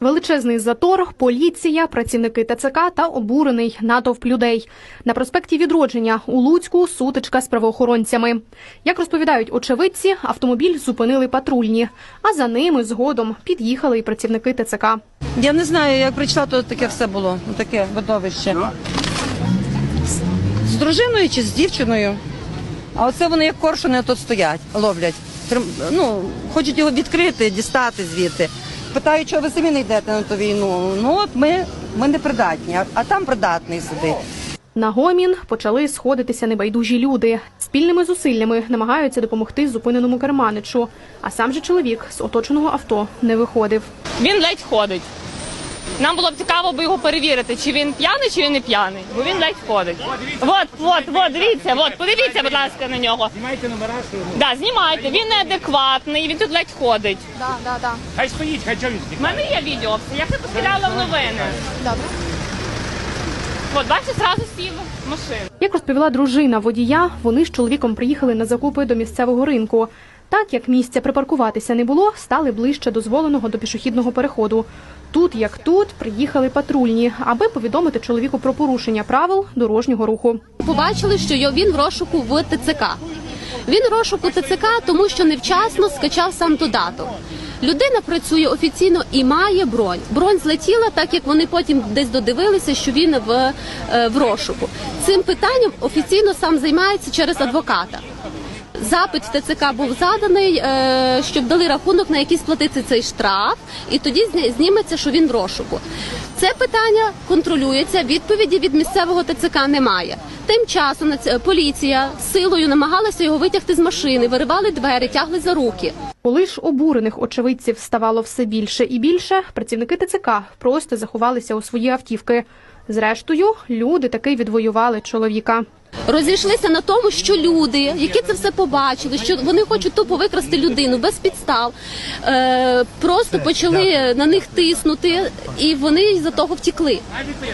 Величезний затор, поліція, працівники ТЦК та обурений натовп людей. На проспекті Відродження у Луцьку сутичка з правоохоронцями. Як розповідають очевидці, автомобіль зупинили патрульні, а за ними згодом під'їхали і працівники ТЦК. Я не знаю, як прийшла, то таке все було. ну, Таке видовище. З- З дружиною чи з дівчиною. А оце вони як коршуни тут стоять, ловлять. Ну, хочуть його відкрити, дістати звідти. Питають, чого ви самі не йдете на ту війну. Ну от ми, ми не придатні, а, а там придатний сидить. На гомін почали сходитися небайдужі люди. Спільними зусиллями намагаються допомогти зупиненому керманичу. А сам же чоловік з оточеного авто не виходив. Він ледь ходить. Нам було б цікаво би його перевірити, чи він п'яний, чи він не п'яний. Бо він ледь ходить. От, от, от, дивіться, от, подивіться, будь ласка, на нього. Знімайте номера, Да, знімайте. Він неадекватний, він тут ледь ходить. хай стоїть, хай чого він У мене є відео, все, я це постріляла в новини. Добре. От, бачите, зразу сів в машину. Як розповіла дружина водія, вони з чоловіком приїхали на закупи до місцевого ринку. Так як місця припаркуватися не було, стали ближче дозволеного до пішохідного переходу. Тут, як тут, приїхали патрульні, аби повідомити чоловіку про порушення правил дорожнього руху. побачили, що він в розшуку в ТЦК. Він в розшуку ТЦК, тому що невчасно скачав сам додаток. Людина працює офіційно і має бронь. Бронь злетіла, так як вони потім десь додивилися, що він в, е, в розшуку. Цим питанням офіційно сам займається через адвоката. Запит в ТЦК був заданий, е, щоб дали рахунок, на який сплатити цей штраф, і тоді зні- зніметься, що він в розшуку. Це питання контролюється. Відповіді від місцевого ТЦК немає. Тим часом поліція силою намагалася його витягти з машини, виривали двері, тягли за руки. Коли ж обурених очевидців ставало все більше і більше, працівники ТЦК просто заховалися у свої автівки. Зрештою, люди таки відвоювали чоловіка. Розійшлися на тому, що люди, які це все побачили, що вони хочуть тупо викрасти людину без підстав, е, просто почали на них тиснути, і вони за того втікли.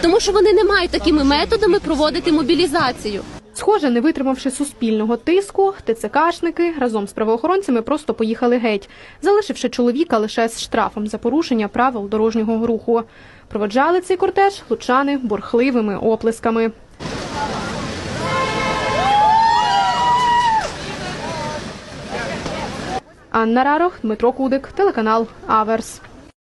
Тому що вони не мають такими методами проводити мобілізацію. Схоже, не витримавши суспільного тиску, ТЦКшники разом з правоохоронцями просто поїхали геть, залишивши чоловіка лише з штрафом за порушення правил дорожнього руху. Проводжали цей кортеж лучани бурхливими оплесками. Анна Рарох, Дмитро Кудик, телеканал Аверс.